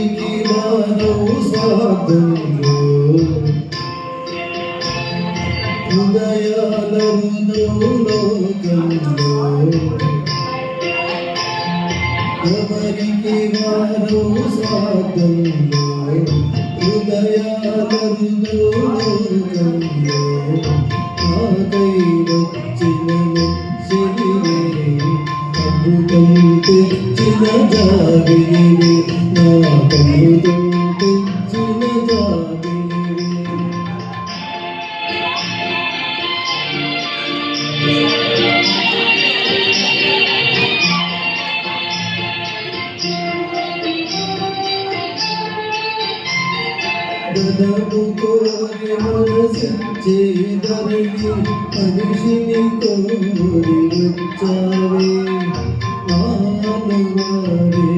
Mekana uzadım Hüdayalarına ulaşandım Kameriki var uzadım Hüdayalarına ulaşandım Ağabeyle seni Kabukam teçhine javinim తెచ్చిన జాబిలివే గదము కోరి మనసిచ్చే ధరణి మనిషిని కోరి వచ్చావే మానవారే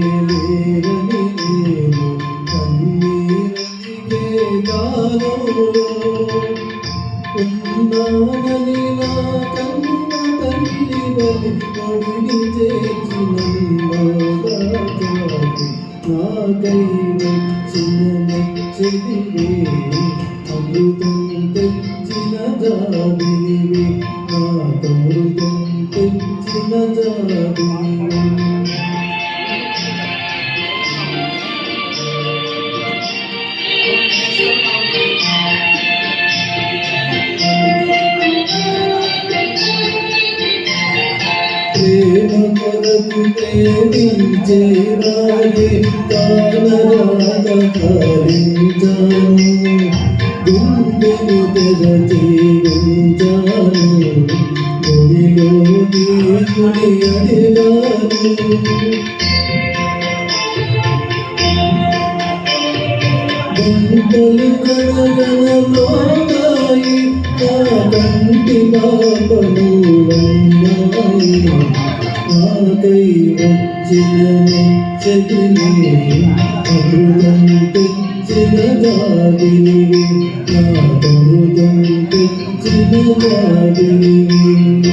అమృతం తెచ్చిన జాబిలివే నాకమృతం తెచ్చిన జాబిలివే ప్రేమ కొరకు ప్రేమించే రాగే కానరాగ గుండెను తెరచి ఉంచాను గుడిలో దేవుని అడిగాను గుండెలు కడగనలోగాయి నా కంటి పాపను వచ్చిన నెచ్చలిని అమృతం తెచ్చిన జాబిలివి నా అమృతం తెచ్చిన జాబిలివి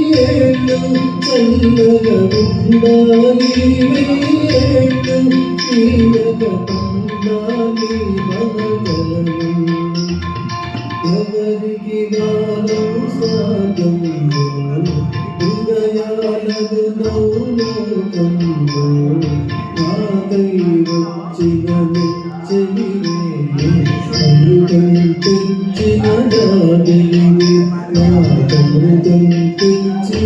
വീണ്ടും ചന്ദ്രകുണ്ടാലിവേട്ടും ുണ്ടാലിവനകളിൽ സാധം ഹൃദയാലത് നൗലോകം ആ ദൈവച്ചിനെ ചെവിനെ അമൃതം തെച്ചിനതാ നാദമൃതം কিচ্ছু